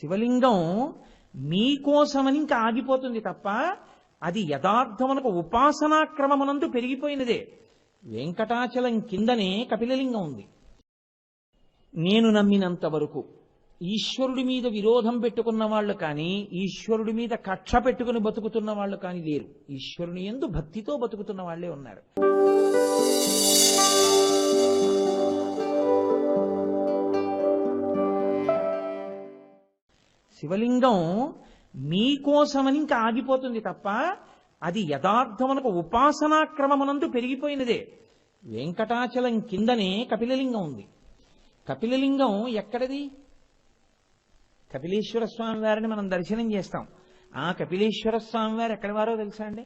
శివలింగం మీకోసమని ఇంకా ఆగిపోతుంది తప్ప అది యథార్థమునకు ఉపాసనా క్రమమునందు పెరిగిపోయినదే. వెంకటాచలం కిందనే కపిలలింగం ఉంది. నేను నమ్మినంత వరకు ఈశ్వరుడి మీద విరోధం పెట్టుకున్న వాళ్ళు కానీ ఈశ్వరుడి మీద కక్ష పెట్టుకుని బతుకుతున్న వాళ్ళు కానీ లేరు. ఈశ్వరుని ఎందు భక్తితో బతుకుతున్న వాళ్ళే ఉన్నారు. శివలింగం మీకోసమని ఇంకా ఆగిపోతుంది తప్ప అది యథార్థమునకు ఉపాసనా క్రమమునందు పెరిగిపోయినదే. వెంకటాచలం కిందనే కపిలలింగం ఉంది. కపిలలింగం ఎక్కడది? కపిలేశ్వర స్వామి వారిని మనం దర్శనం చేస్తాం. ఆ కపిలేశ్వర స్వామి వారు ఎక్కడి వారో తెలుసా అండి?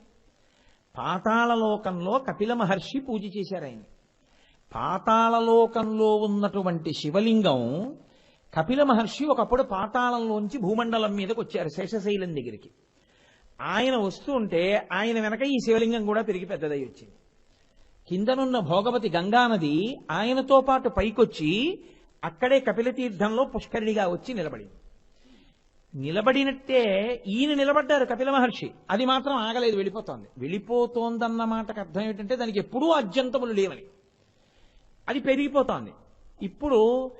పాతాళలోకంలో కపిల మహర్షి పూజ చేశారు ఆయన. పాతాళలోకంలో ఉన్నటువంటి శివలింగం కపిల మహర్షి ఒకప్పుడు పాతాళంలోంచి భూమండలం మీదకి వచ్చారు శేషశైలం దగ్గరికి. ఆయన వస్తుంటే ఆయన వెనక ఈ శివలింగం కూడా పెరిగి పెద్దదై వచ్చింది. కిందనున్న భోగవతి గంగానది ఆయనతో పాటు పైకొచ్చి అక్కడే కపిల తీర్థంలో పుష్కరిణిగా వచ్చి నిలబడింది. నిలబడినట్టే ఈయన నిలబడ్డారు కపిల మహర్షి. అది మాత్రం ఆగలేదు వెళ్ళిపోతోంది. వెళ్ళిపోతోందన్న మాటకు అర్థం ఏంటంటే దానికి ఎప్పుడూ అజంతములు లేవని. అది పెరిగిపోతోంది. ఇప్పుడు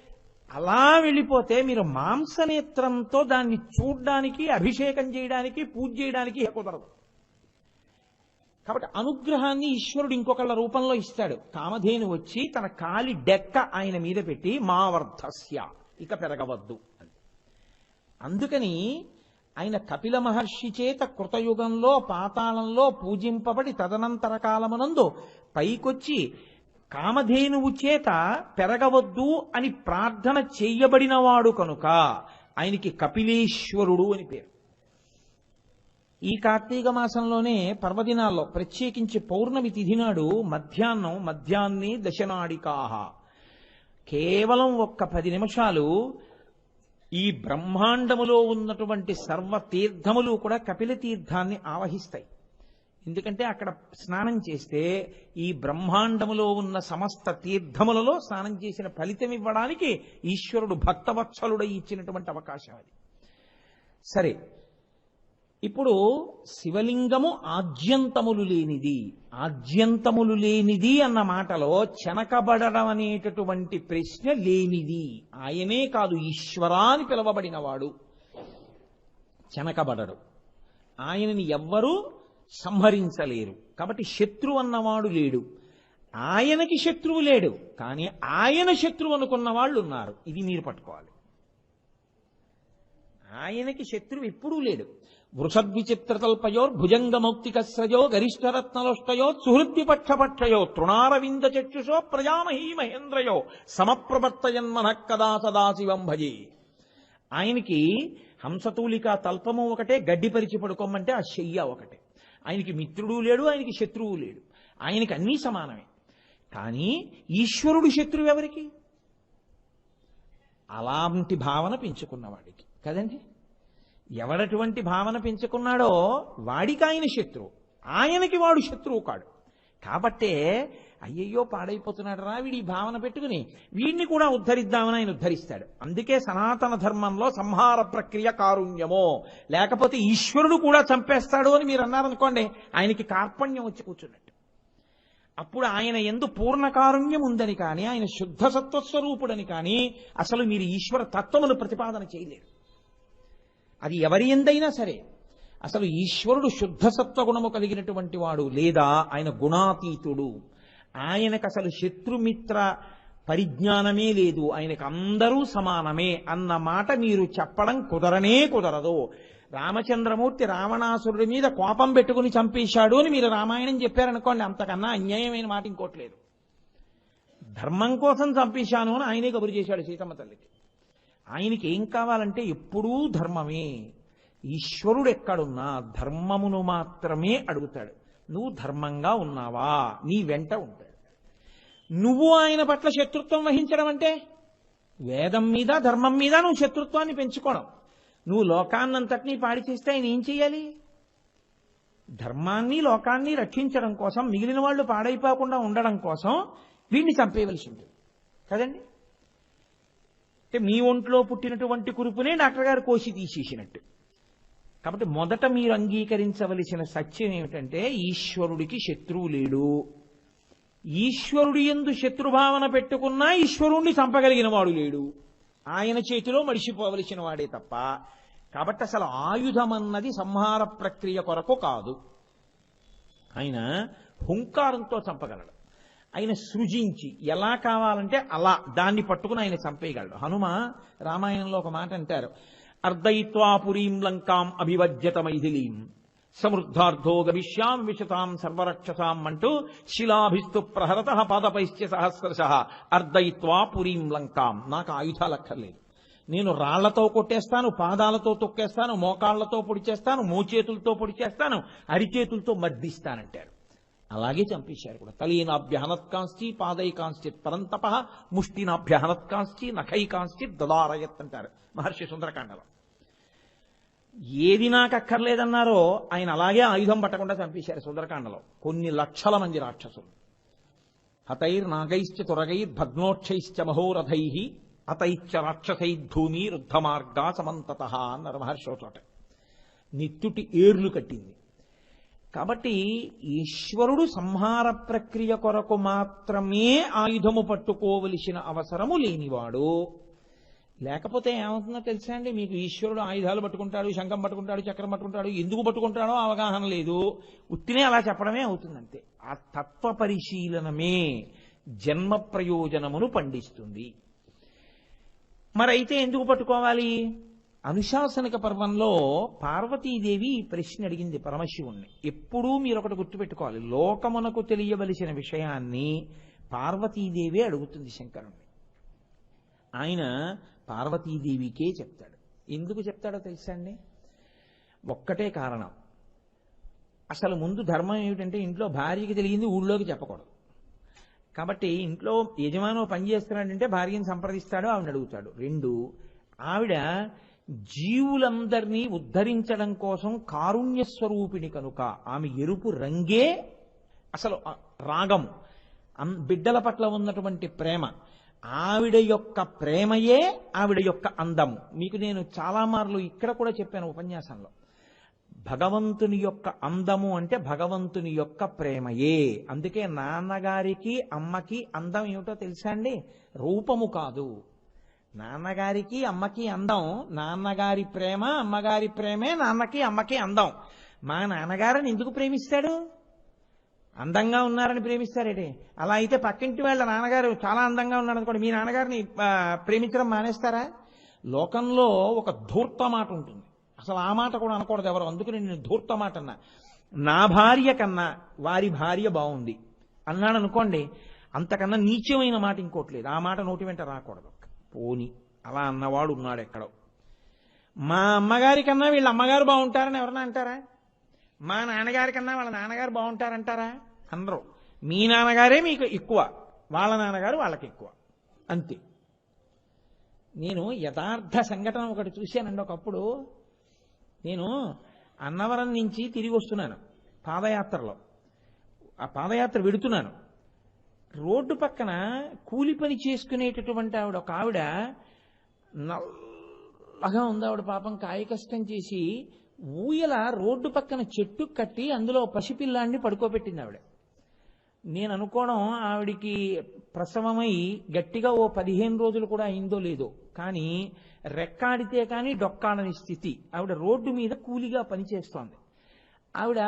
అలా వెళ్ళిపోతే మీరు మాంసనేత్రంతో దాన్ని చూడ్డానికి అభిషేకం చేయడానికి పూజ చేయడానికి కుదరదు. కాబట్టి అనుగ్రహాన్ని ఈశ్వరుడు ఇంకొకళ్ళ రూపంలో ఇస్తాడు. కామధేను వచ్చి తన కాలి డెక్క ఆయన మీద పెట్టి మావర్ధస్య ఇక పెరగవద్దు అని. అందుకని ఆయన కపిల మహర్షి చేత కృతయుగంలో పాతాళంలో పూజింపబడి తదనంతర కాలమునందు పైకొచ్చి కామధేనువు చేత పెరగవద్దు అని ప్రార్థన చేయబడినవాడు కనుక ఆయనకి కపిలేశ్వరుడు అని పేరు. ఈ కార్తీక మాసంలోనే పర్వదినాల్లో ప్రత్యేకించి పౌర్ణమి తిథి నాడు మధ్యాహ్నం మధ్యాహ్నే దశనాడికాహ. కేవలం ఒక్క పది నిమిషాలు ఈ బ్రహ్మాండములో ఉన్నటువంటి సర్వ తీర్థములు కూడా కపిల తీర్థాన్ని ఆవహిస్తాయి. ఎందుకంటే అక్కడ స్నానం చేస్తే ఈ బ్రహ్మాండములో ఉన్న సమస్త తీర్థములలో స్నానం చేసిన ఫలితం ఇవ్వడానికి ఈశ్వరుడు భక్తవత్సలుడై ఇచ్చినటువంటి అవకాశం అది. సరే ఇప్పుడు శివలింగము ఆద్యంతములు లేనిది ఆద్యంతములు లేనిది అన్న మాటలో చెనకబడడం అనేటటువంటి ప్రశ్న లేనిది. ఆయనే కాదు ఈశ్వరాన్ని పిలవబడినవాడు. చెనకబడడు. ఆయనని ఎవ్వరూ సంహరించలేరు. కాబట్టి శత్రువు అన్నవాడు లేడు. ఆయనకి శత్రువు లేడు. కానీ ఆయన శత్రువు అనుకున్న వాళ్ళు ఉన్నారు. ఇది మీరు పట్టుకోవాలి. ఆయనకి శత్రువు ఎప్పుడూ లేడు. వృషద్విచిత్రతల్పయో భుజంగమౌక్తికస్రజో గరిష్టరత్నలోష్టయో సుహృద్విపక్షపక్షయో తృణారవింద చక్షుషో ప్రజామహీ మహేంద్రయో సమప్రవర్తయన్మన కదా సదాశివం భజే ఆయనకి హంసతూలిక తల్పము ఒకటే గడ్డి పరిచి పడుకోమంటే ఆ శయ్య ఒకటే. ఆయనకి మిత్రుడు లేడు ఆయనకి శత్రువు లేడు. ఆయనకి అన్నీ సమానమే. కానీ ఈశ్వరుడు శత్రువు ఎవరికి? అలాంటి భావన పెంచుకున్నవాడికి. కదండి? ఎవడటువంటి భావన పెంచుకున్నాడో వాడికి ఆయన శత్రువు. ఆయనకి వాడు శత్రువు కాడు. కాబట్టే అయ్యయ్యో పాడైపోతున్నాడు రా వీడి భావన పెట్టుకుని. వీడిని కూడా ఉద్ధరిద్దామని ఆయన ఉద్ధరిస్తాడు. అందుకే సనాతన ధర్మంలో సంహార ప్రక్రియ కారుణ్యమో. లేకపోతే ఈశ్వరుడు కూడా చంపేస్తాడు అని మీరు అన్నారనుకోండి ఆయనకి కార్పణ్యం వచ్చి కూర్చున్నట్టు. అప్పుడు ఆయన ఎందు పూర్ణ కారుణ్యం ఉందని కానీ ఆయన శుద్ధ సత్వస్వరూపుడని కానీ అసలు మీరు ఈశ్వర తత్వమును ప్రతిపాదన చేయలేరు. అది ఎవరి ఎందైనా సరే అసలు ఈశ్వరుడు శుద్ధ సత్వగుణము కలిగినటువంటి వాడు లేదా ఆయన గుణాతీతుడు. ఆయనకు అసలు శత్రుమిత్ర పరిజ్ఞానమే లేదు. ఆయనకు అందరూ సమానమే అన్న మాట మీరు చెప్పడం కుదరనే కుదరదు. రామచంద్రమూర్తి రావణాసురుడి మీద కోపం పెట్టుకుని చంపేశాడు అని మీరు రామాయణం చెప్పారనుకోండి అంతకన్నా అన్యాయమైన మాట ఇంకోట్లేదు ధర్మం కోసం చంపేశాను అని ఆయనే కబురు చేశాడు సీతమ్మ తల్లికి. ఆయనకి ఏం కావాలంటే ఎప్పుడూ ధర్మమే. ఈశ్వరుడు ఎక్కడున్నా ధర్మమును మాత్రమే అడుగుతాడు. నువ్వు ధర్మంగా ఉన్నావా? నీ వెంట ఉంటాడు. నువ్వు ఆయన పట్ల శత్రుత్వం వహించడం అంటే వేదం మీద ధర్మం మీద నువ్వు శత్రుత్వాన్ని పెంచుకోవడం. నువ్వు లోకాన్నంతటినీ పాడి చేస్తే ఆయన ఏం చేయాలి ధర్మాన్ని లోకాన్ని రక్షించడం కోసం మిగిలిన వాళ్ళు పాడైపోకుండా ఉండడం కోసం వీడిని చంపేయవలసి ఉంటుంది. కదండి? అంటే మీ ఒంట్లో పుట్టినటువంటి కురుపునే డాక్టర్ గారు కోసి తీసేసినట్టు. కాబట్టి మొదట మీరు అంగీకరించవలసిన సత్యం ఏమిటంటే ఈశ్వరుడికి శత్రువు లేడు ఈశ్వరుడి ఎందు శత్రుభావన పెట్టుకున్నా ఈశ్వరుణ్ణి చంపగలిగిన వాడు లేడు. ఆయన చేతిలో మడిసిపోవలసిన వాడే తప్ప. కాబట్టి అసలు ఆయుధం అన్నది సంహార ప్రక్రియ కొరకు కాదు. ఆయన హుంకారంతో చంపగలడు. ఆయన సృజించి ఎలా కావాలంటే అలా దాన్ని పట్టుకుని ఆయన చంపేయగలడు. హనుమ రామాయణంలో ఒక మాట అంటారు. అర్ధయిత్వాపురీం లంకాం అభివజ్యత మైథిలీం సమృద్ధార్థో గమిష్యాం విశతాం సర్వరక్షసాం అంటూ శిలాభిస్తు ప్రహరత పాదపైశ్చ సహస్రశ అర్ధయిత్వా పురీం లంకాం. నాకు ఆయుధాలు అక్కర్లేదు నేను రాళ్ళతో కొట్టేస్తాను పాదాలతో తొక్కేస్తాను మోకాళ్ళతో పొడిచేస్తాను మోచేతులతో పొడి చేస్తాను అరిచేతులతో మర్దిస్తానంటాడు. అలాగే చంపేశారు కూడా. తలీనాభ్యహనత్కాంశ్చి పాదైకాంశ్చిత్ పరంతప ముష్టినాభ్యహనత్కాంశ్చి నఖైకాంశ్చిత్ దదారయత్ అంటారు మహర్షి సుందరకాండలో. ఏది నాకు అక్కర్లేదన్నారో ఆయన అలాగే ఆయుధం పట్టకుండా చంపేశారు సుందరకాండలో. కొన్ని లక్షల మంది రాక్షసులు. హతైర్ నాగైశ్చ తురగైర్ భగ్నోక్షైశ్చ మహోరథై అతైశ్చ రాక్షసై ధూమి రుద్ధమార్గా సమంతత అన్నారు మహర్షి చోట నిత్యుటి ఏర్లు కట్టింది. కాబట్టి ఈశ్వరుడు సంహార ప్రక్రియ కొరకు మాత్రమే ఆయుధము పట్టుకోవలసిన అవసరము లేనివాడు. లేకపోతే ఏమవుతుందో తెలుసా అండి? మీకు ఈశ్వరుడు ఆయుధాలు పట్టుకుంటాడు శంఖం పట్టుకుంటాడు చక్రం పట్టుకుంటాడు ఎందుకు పట్టుకుంటాడో అవగాహన లేదు. ఉత్తినే అలా చెప్పడమే అవుతుందంతే. ఆ తత్వ పరిశీలనమే జన్మ ప్రయోజనమును పండిస్తుంది. మరైతే ఎందుకు పట్టుకోవాలి? అనుశాసనిక పర్వంలో పార్వతీదేవి ప్రశ్న అడిగింది పరమశివుణ్ణి. ఎప్పుడూ మీరు ఒకటి గుర్తుపెట్టుకోవాలి. లోకమునకు తెలియవలసిన విషయాన్ని పార్వతీదేవి అడుగుతుంది శంకరుణ్ణి. ఆయన పార్వతీదేవికే చెప్తాడు. ఎందుకు చెప్తాడో తెలుసా అండి? ఒక్కటే కారణం. అసలు ముందు ధర్మం ఏమిటంటే ఇంట్లో భార్యకి తెలియంది ఊళ్ళోకి చెప్పకూడదు. కాబట్టి ఇంట్లో యజమానో పని చేస్తున్నాడంటే భార్యను సంప్రదిస్తాడు ఆవిడ అడుగుతాడు. రెండు ఆవిడ జీవులందరినీ ఉద్ధరించడం కోసం కారుణ్య స్వరూపిణి కనుక ఆమె ఎరుపు రంగే అసలు రాగం బిడ్డల పట్ల ఉన్నటువంటి ప్రేమ ఆవిడ యొక్క ప్రేమయే ఆవిడ యొక్క అందము. మీకు నేను చాలా మార్లు ఇక్కడ కూడా చెప్పాను ఉపన్యాసంలో. భగవంతుని యొక్క అందము అంటే భగవంతుని యొక్క ప్రేమయే. అందుకే నాన్నగారికి అమ్మకి అందం ఏమిటో తెలుసా అండి? రూపము కాదు. నాన్నగారికి అమ్మకి అందం. నాన్నగారి ప్రేమ అమ్మగారి ప్రేమే నాన్నకి అమ్మకి అందం. మా నాన్నగారిని ఎందుకు ప్రేమిస్తాడు? అందంగా ఉన్నారని ప్రేమిస్తారేటి? అలా అయితే పక్కింటి వాళ్ళ నాన్నగారు చాలా అందంగా ఉన్నాడు అనుకోండి. మీ నాన్నగారిని ప్రేమించడం మానేస్తారా? లోకంలో ఒక ధూర్త మాట ఉంటుంది. అసలు ఆ మాట కూడా అనకూడదు ఎవరు. అందుకని నేను ధూర్త మాట అన్నా. నా భార్య కన్నా వారి భార్య బాగుంది. అన్నాడు అనుకోండి అంతకన్నా నీచమైన మాట ఇంకోట్లేదు ఆ మాట నోటి వెంట రాకూడదు. పోని. అలా అన్నవాడు ఉన్నాడు ఎక్కడో. మా అమ్మగారి కన్నా వీళ్ళ అమ్మగారు బాగుంటారని ఎవరన్నా అంటారా? మా నాన్నగారి కన్నా వాళ్ళ నాన్నగారు బాగుంటారంటారా? అందరు. మీ నాన్నగారే మీకు ఎక్కువ. వాళ్ళ నాన్నగారు వాళ్ళకి ఎక్కువ. అంతే. నేను యథార్థ సంఘటన ఒకటి చూశానండి ఒకప్పుడు. నేను అన్నవరం నుంచి తిరిగి వస్తున్నాను. పాదయాత్రలో. ఆ పాదయాత్ర వెడుతున్నాను. రోడ్డు పక్కన కూలి పని చేసుకునేటటువంటి ఆవిడ ఒక ఆవిడ నల్లగా ఉంది. ఆవిడ పాపం కాయ కష్టం చేసి ఊయల రోడ్డు పక్కన చెట్టు కట్టి అందులో పసిపిల్లాన్ని పడుకోబెట్టింది ఆవిడ. నేను అనుకోవడం ఆవిడికి ప్రసవమై గట్టిగా ఓ పదిహేను రోజులు కూడా అయిందో లేదో. కానీ రెక్కాడితే కానీ డొక్కాడని స్థితి. ఆవిడ రోడ్డు మీద కూలిగా పనిచేస్తోంది. ఆవిడ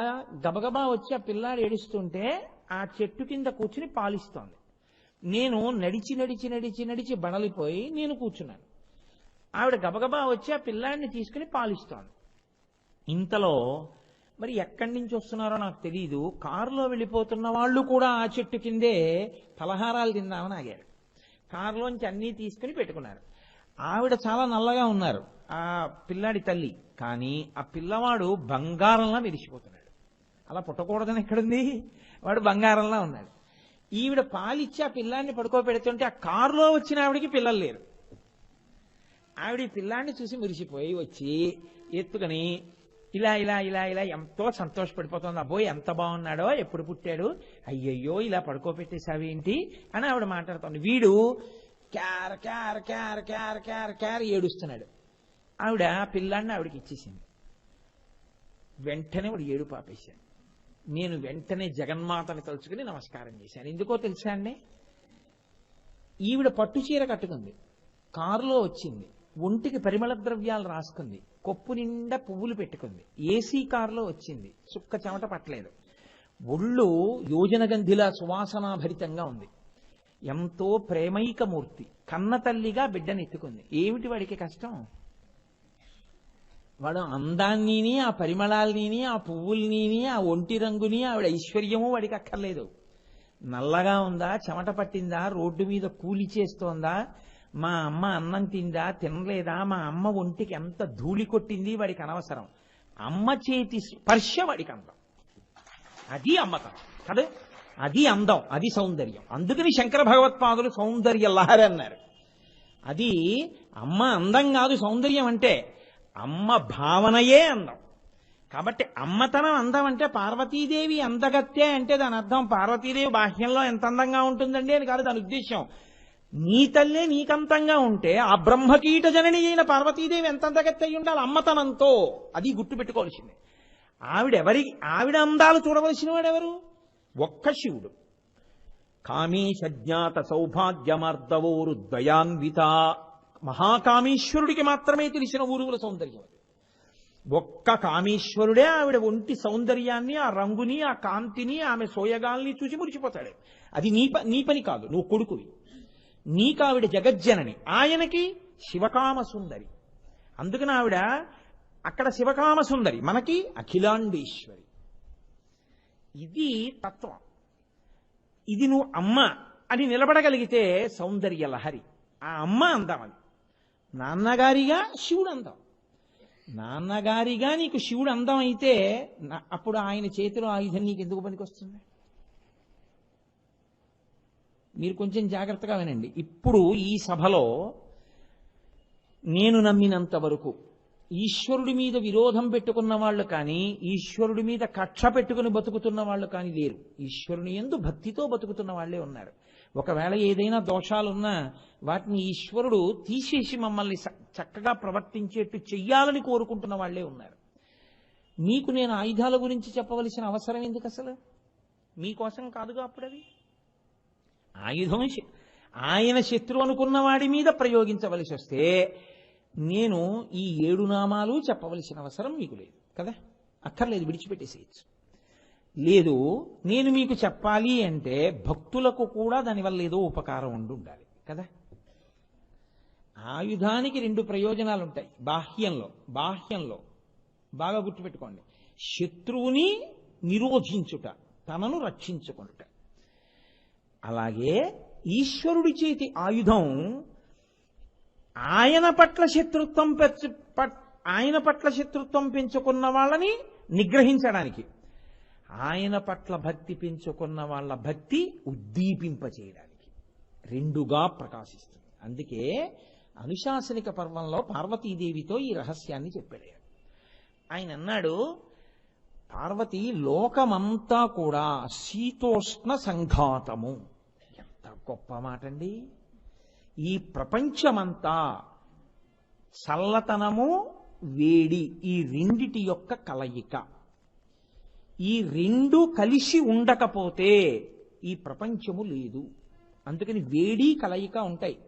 గబగబా వచ్చి ఆ పిల్లాడు ఏడుస్తుంటే ఆ చెట్టు కింద కూర్చుని పాలిస్తోంది. నేను నడిచి నడిచి నడిచి నడిచి బడలిపోయి నేను కూర్చున్నాను. ఆవిడ గబగబా వచ్చి ఆ పిల్లాడిని తీసుకుని పాలిస్తోంది. ఇంతలో మరి ఎక్కడి నుంచి వస్తున్నారో నాకు తెలియదు కారులో వెళ్ళిపోతున్న వాళ్ళు కూడా ఆ చెట్టు కిందే పలహారాలు తిందామని ఆగారు. కారులోంచి అన్నీ తీసుకుని పెట్టుకున్నారు. ఆవిడ చాలా నల్లగా ఉన్నారు ఆ పిల్లాడి తల్లి. కానీ ఆ పిల్లవాడు బంగారంలా మెరిసిపోతున్నాడు. అలా పుట్టకూడదని ఎక్కడుంది? వాడు బంగారంలా ఉన్నాడు. ఈవిడ పాలిచ్చి ఆ పిల్లాన్ని పడుకోబెడుతుంటే ఆ కారులో వచ్చిన ఆవిడికి పిల్లలు లేరు. ఆవిడ ఈ పిల్లాన్ని చూసి మురిసిపోయి వచ్చి ఎత్తుకొని ఇలా ఇలా ఇలా ఇలా ఎంతో సంతోషపడిపోతుంది. అబ్బోయ్ ఎంత బాగున్నాడో ఎప్పుడు పుట్టాడు? అయ్యయ్యో ఇలా పడుకోబెట్టేసావేంటి అని ఆవిడ మాట్లాడుతుంది. వీడు క్యార్ క్యార్ క్యార్ క్యార్ క్యార్ క్యార్ ఏడుస్తున్నాడు. ఆవిడ పిల్లాన్ని పిల్లాడిని ఆవిడకి ఇచ్చేసింది. వెంటనే వాడు ఏడు ఆపేశాడు. నేను వెంటనే జగన్మాతని తలుచుకుని నమస్కారం చేశాను. ఎందుకో తెలుసా అండి? ఈవిడ పట్టు చీర కట్టుకుంది. కారులో వచ్చింది. ఒంటికి పరిమళ ద్రవ్యాలు రాసుకుంది. కొప్పు నిండా పువ్వులు పెట్టుకుంది. ఏసీ కారులో వచ్చింది. సుక్క చెమట పట్టలేదు. ఒళ్ళు యోజన గంధిలా సువాసనాభరితంగా ఉంది. ఎంతో ప్రేమైక మూర్తి. కన్న తల్లిగా బిడ్డనెత్తుకుంది. ఏమిటి వాడికి కష్టం? వాడు అందాన్నిని ఆ పరిమళాల్ని ఆ పువ్వుల్నిని ఆ ఒంటి రంగుని ఆవిడ ఐశ్వర్యము వాడికి అక్కర్లేదు. నల్లగా ఉందా చెమట పట్టిందా రోడ్డు మీద కూలి చేస్తోందా మా అమ్మ అన్నం తిందా తినలేదా మా అమ్మ ఒంటికి ఎంత ధూళి కొట్టింది వాడికి అనవసరం. అమ్మ చేతి స్పర్శ వాడికి అందం. అది అమ్మకం. కదా? అది అందం అది సౌందర్యం. అందుకని శంకర భగవత్పాదులు సౌందర్య లహరి అన్నారు. అది అమ్మ అందం కాదు సౌందర్యం అంటే అమ్మ భావనయే అందం. కాబట్టి అమ్మతనం అందం అంటే పార్వతీదేవి అందగత్తే అంటే దాని అర్థం పార్వతీదేవి బాహ్యంలో ఎంత అందంగా ఉంటుందండి అని కాదు దాని ఉద్దేశం నీ తల్లే నీకంతంగా ఉంటే ఆ బ్రహ్మకీట జనని అయిన పార్వతీదేవి ఎంత అందగత్తే అయి ఉండాలి? అమ్మతనంతో. అది గుర్తుపెట్టుకోవాల్సిందే ఆవిడెవరి ఆవిడ అందాలు చూడవలసిన వాడెవరు ఒక్క శివుడు. కామేశజ్ఞాత సౌభాగ్యమార్దవోరు ద్వయాన్విత మహాకామేశ్వరుడికి మాత్రమే తెలిసిన ఊరువుల సౌందర్యం ఒక్క కామేశ్వరుడే ఆవిడ ఒంటి సౌందర్యాన్ని ఆ రంగుని ఆ కాంతిని ఆమె సోయగాల్ని చూసి మురిచిపోతాడు అది నీ నీ పని కాదు నువ్వు కొడుకువి. నీకు ఆవిడ జగజ్జనని. ఆయనకి శివకామ సుందరి. అందుకని ఆవిడ అక్కడ శివకామ సుందరి మనకి అఖిలాండేశ్వరి. ఇది తత్వం. ఇది నువ్వు అమ్మ అని నిలబడగలిగితే సౌందర్య లహరి. ఆ అమ్మ అందామని నాన్నగారిగా శివుడు అందం నాన్నగారిగా నీకు శివుడు అందం అయితే అప్పుడు ఆయన చేతిలో ఆయుధం నీకు ఎందుకు పనికొస్తుంది? మీరు కొంచెం జాగ్రత్తగా వినండి. ఇప్పుడు ఈ సభలో నేను నమ్మినంత వరకు ఈశ్వరుడి మీద విరోధం పెట్టుకున్న వాళ్ళు కానీ ఈశ్వరుడి మీద కక్ష పెట్టుకుని బతుకుతున్న వాళ్ళు కానీ లేరు. ఈశ్వరుని ఎందు భక్తితో బతుకుతున్న వాళ్ళే ఉన్నారు. ఒకవేళ ఏదైనా దోషాలున్నా వాటిని ఈశ్వరుడు తీసేసి మమ్మల్ని చక్కగా ప్రవర్తించేట్టు చెయ్యాలని కోరుకుంటున్న వాళ్ళే ఉన్నారు. మీకు నేను ఆయుధాల గురించి చెప్పవలసిన అవసరం ఎందుకు అసలు? మీకోసం కాదుగా అప్పుడు అది ఆయుధం ఆయన శత్రువు అనుకున్న వాడి మీద ప్రయోగించవలసి వస్తే నేను ఈ ఏడు నామాలు చెప్పవలసిన అవసరం మీకు లేదు. కదా? అక్కర్లేదు విడిచిపెట్టేసేయచ్చు. లేదు నేను మీకు చెప్పాలి అంటే భక్తులకు కూడా దానివల్ల ఏదో ఉపకారం ఉండి ఉండాలి కదా? ఆయుధానికి రెండు ప్రయోజనాలు ఉంటాయి బాహ్యంలో బాహ్యంలో. బాగా గుర్తుపెట్టుకోండి. శత్రువుని నిరోధించుట తనను రక్షించుకుంట అలాగే ఈశ్వరుడి చేతి ఆయుధం ఆయన పట్ల శత్రుత్వం పెంచు పట్- ఆయన పట్ల శత్రుత్వం పెంచుకున్న వాళ్ళని నిగ్రహించడానికి. ఆయన పట్ల భక్తి పెంచుకున్న వాళ్ళ భక్తి ఉద్దీపింపచేయడానికి. రెండుగా ప్రకాశిస్తుంది. అందుకే అనుశాసనిక పర్వంలో పార్వతీదేవితో ఈ రహస్యాన్ని చెప్పాడు. ఆయన. ఆయన అన్నాడు పార్వతి లోకమంతా కూడా శీతోష్ణ సంఘాతము. ఎంత గొప్ప మాట అండి ఈ ప్రపంచమంతా చల్లతనము వేడి ఈ రెండిటి యొక్క కలయిక. ఈ రెండు కలిసి ఉండకపోతే ఈ ప్రపంచము లేదు. అందుకని వేడి కలయిక ఉంటాయి.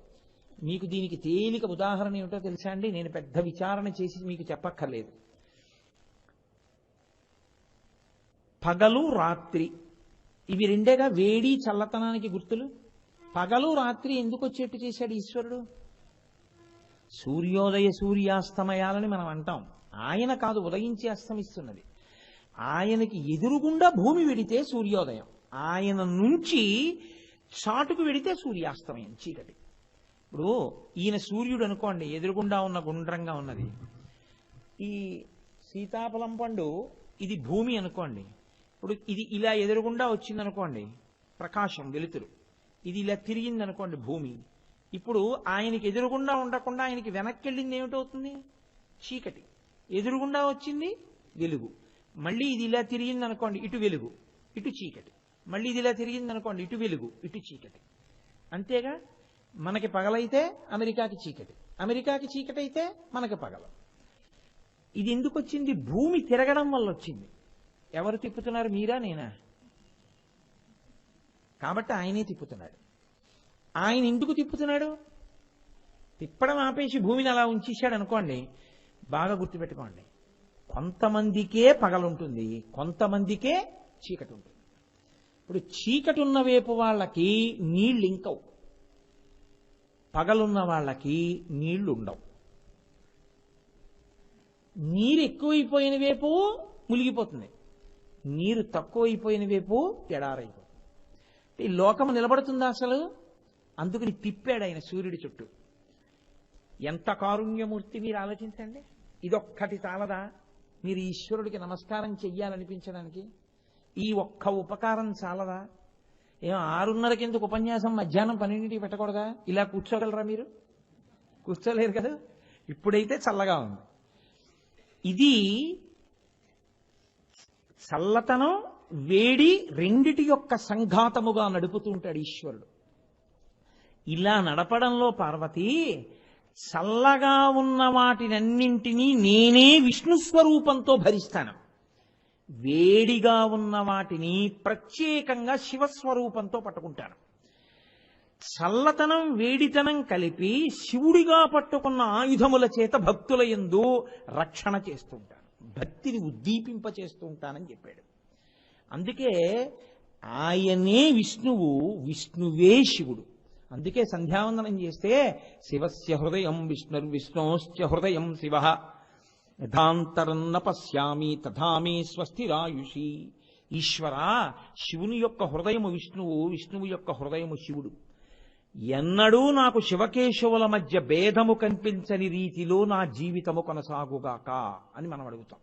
మీకు దీనికి తేలిక ఉదాహరణ ఏమిటో తెలుసా అండి? నేను పెద్ద విచారణ చేసి మీకు చెప్పక్కర్లేదు. పగలు రాత్రి. ఇవి రెండేగా వేడి చల్లతనానికి గుర్తులు? పగలు రాత్రి ఎందుకు వచ్చేట్టు చేశాడు ఈశ్వరుడు? సూర్యోదయ సూర్యాస్తమయాలని మనం అంటాం. ఆయన కాదు ఉదయించి అస్తమిస్తున్నది. ఆయనకి ఎదురుగుండా భూమి వెడితే సూర్యోదయం. ఆయన నుంచి చాటుకు వెడితే సూర్యాస్తమయం చీకటి. ఇప్పుడు ఈయన సూర్యుడు అనుకోండి ఎదురుగుండా ఉన్న గుండ్రంగా ఉన్నది. ఈ సీతాఫలం పండు ఇది భూమి అనుకోండి. ఇప్పుడు ఇది ఇలా ఎదురుగుండా వచ్చింది అనుకోండి ప్రకాశం వెలుతురు. ఇది ఇలా తిరిగింది అనుకోండి భూమి. ఇప్పుడు ఆయనకి ఎదురుగుండా ఉండకుండా ఆయనకి వెనక్కి వెళ్ళింది ఏమిటవుతుంది చీకటి. ఎదురుగుండా వచ్చింది వెలుగు. మళ్ళీ ఇది ఇలా తిరిగింది అనుకోండి ఇటు వెలుగు ఇటు చీకటి. మళ్ళీ ఇది ఇలా తిరిగింది అనుకోండి ఇటు వెలుగు ఇటు చీకటి. అంతేగా? మనకి పగలైతే అమెరికాకి చీకటి. అమెరికాకి చీకటి అయితే మనకి పగల. ఇది ఎందుకు వచ్చింది భూమి తిరగడం వల్ల వచ్చింది ఎవరు తిప్పుతున్నారు? మీరా నేనా? కాబట్టి ఆయనే తిప్పుతున్నాడు. ఆయన ఎందుకు తిప్పుతున్నాడు? తిప్పడం ఆపేసి భూమిని అలా ఉంచేశాడు అనుకోండి బాగా గుర్తుపెట్టుకోండి. కొంతమందికే పగలుంటుంది కొంతమందికే చీకటి ఉంటుంది ఇప్పుడు చీకటి ఉన్న వైపు వాళ్ళకి నీళ్ళు ఇంకవు. పగలున్న వాళ్ళకి నీళ్ళు ఉండవు. నీరు ఎక్కువైపోయిన వైపు మునిగిపోతుంది. నీరు తక్కువైపోయిన వైపు ఎడారైపోతుంది. ఈ లోకం నిలబడుతుందా అసలు. అందుకని తిప్పాడు ఆయన సూర్యుడి చుట్టూ. ఎంత కారుణ్యమూర్తి మీరు ఆలోచించండి. ఇదొక్కటి చాలదా? మీరు ఈశ్వరుడికి నమస్కారం చెయ్యాలనిపించడానికి? ఈ ఒక్క ఉపకారం చాలదా? ఏం ఆరున్నరకి ఎందుకు ఉపన్యాసం? మధ్యాహ్నం పన్నెండింటికి పెట్టకూడదా? ఇలా కూర్చోగలరా మీరు? కూర్చోలేరు కదా? ఇప్పుడైతే చల్లగా ఉంది. ఇది చల్లతనం వేడి రెండిటి యొక్క సంఘాతముగా నడుపుతుంటాడు ఈశ్వరుడు. ఇలా నడపడంలో పార్వతి చల్లగా ఉన్న వాటినన్నింటినీ నేనే విష్ణు స్వరూపంతో భరిస్తాను. వేడిగా ఉన్న వాటిని ప్రత్యేకంగా శివస్వరూపంతో పట్టుకుంటాను. చల్లతనం వేడితనం కలిపి శివుడిగా పట్టుకున్న ఆయుధముల చేత భక్తుల యందు రక్షణ చేస్తుంటాను. భక్తిని ఉద్దీపింప చేస్తుంటానని చెప్పాడు. అందుకే ఆయనే విష్ణువు విష్ణువే శివుడు. అందుకే సంధ్యావందనం చేస్తే శివస్య హృదయం విష్ణుర్విష్ణోశ్చ హృదయం శివ. యథాంతరన్న పశ్యామి తథామే స్వస్తిరాయుషి ఈశ్వర శివుని యొక్క హృదయము విష్ణువు విష్ణువు యొక్క హృదయము శివుడు. ఎన్నడూ నాకు శివకేశవుల మధ్య భేదము కనిపించని రీతిలో నా జీవితము కొనసాగుగాక అని మనం అడుగుతాం.